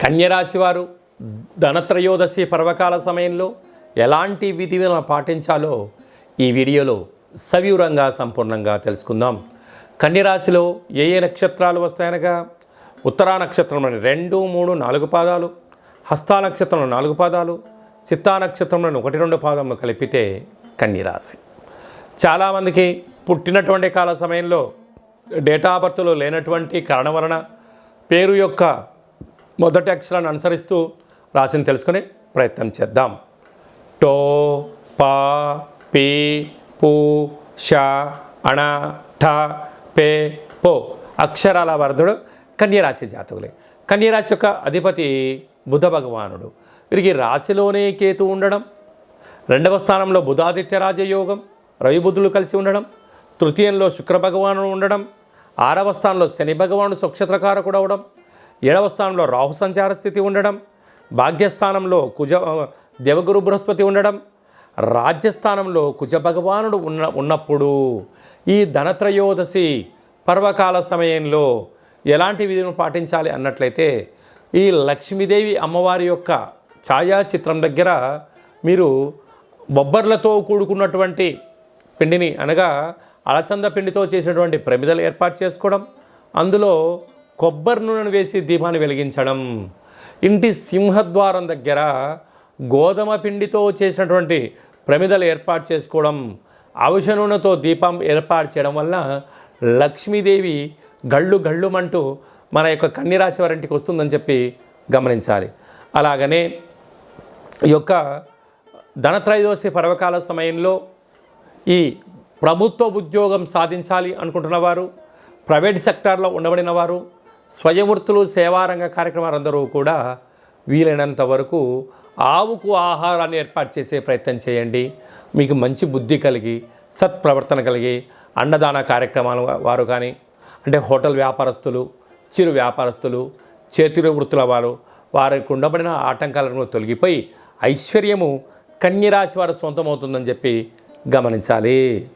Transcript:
కన్యరాశి వారు ధనత్రయోదశి పర్వకాల సమయంలో ఎలాంటి విధులను పాటించాలో ఈ వీడియోలో సవివరంగా సంపూర్ణంగా తెలుసుకుందాం. కన్యరాశిలో ఏ ఏ నక్షత్రాలు వస్తాయనగా? ఉత్తరా నక్షత్రంలోని రెండు మూడు నాలుగు పాదాలు హస్తా నక్షత్రంలో నాలుగు పాదాలు చిత్తా నక్షత్రంలోని ఒకటి రెండు పాదములు కలిపితే కన్యరాశి చాలామందికి పుట్టినటువంటి కాల సమయంలో డేటా బర్త్లో లేనటువంటి కారణం వలన పేరు యొక్క మొదటి అక్షరాన్ని అనుసరిస్తూ రాశిని తెలుసుకునే ప్రయత్నం చేద్దాం. టో పా పీ పు ష అణ ఠ పే పో అక్షరాల వరదుడు కన్యరాశి జాతకులే. కన్యరాశి యొక్క అధిపతి బుధ భగవానుడు. వీరికి రాశిలోనే కేతు ఉండడం రెండవ స్థానంలో బుధాదిత్య రాజయోగం రవిబుద్ధులు కలిసి ఉండడం తృతీయంలో శుక్ర భగవానుడు ఉండడం ఆరవ స్థానంలో శని భగవానుడు సుక్షత్రకారకుడు అవడం ఏడవ స్థానంలో రాహు సంచార స్థితి ఉండడం భాగ్యస్థానంలో కుజ దేవగురు బృహస్పతి ఉండడం రాజ్యస్థానంలో కుజ భగవానుడు ఉన్న ఉన్నప్పుడు ఈ ధనత్రయోదశి పర్వకాల సమయంలో ఎలాంటి విధులను పాటించాలి అన్నట్లయితే ఈ లక్ష్మీదేవి అమ్మవారి యొక్క ఛాయాచిత్రం దగ్గర మీరు బొబ్బర్లతో కూడుకున్నటువంటి పిండిని అనగా అలచంద పిండితో చేసినటువంటి ప్రమిదలు ఏర్పాటు చేసుకోవడం అందులో కొబ్బరి నూనెను వేసి దీపాన్ని వెలిగించడం ఇంటి సింహద్వారం దగ్గర గోధుమ పిండితో చేసినటువంటి ప్రమిదలు ఏర్పాటు చేసుకోవడం అవిష నూనెతో దీపం ఏర్పాటు చేయడం వల్ల లక్ష్మీదేవి గళ్ళు గళ్ళుమంటూ మన యొక్క కన్యరాశి వారింటికి వస్తుందని చెప్పి గమనించాలి. అలాగనే ఈ యొక్క ధనత్రయోదశి పర్వకాల సమయంలో ఈ ప్రభుత్వ ఉద్యోగం సాధించాలి అనుకుంటున్న వారు ప్రైవేట్ సెక్టార్లో ఉండబడిన వారు స్వయం వృత్తులు సేవారంగ కార్యక్రమాలందరూ కూడా వీలైనంత వరకు ఆవుకు ఆహారాన్ని ఏర్పాటు చేసే ప్రయత్నం చేయండి. మీకు మంచి బుద్ధి కలిగి సత్ప్రవర్తన కలిగి అన్నదాన కార్యక్రమాల వారు కానీ అంటే హోటల్ వ్యాపారస్తులు చిరు వ్యాపారస్తులు చేతి వృత్తుల వారు వారికి ఉండబడిన ఆటంకాలను తొలగిపోయి ఐశ్వర్యము కన్యరాశి వారు సొంతమవుతుందని చెప్పి గమనించాలి.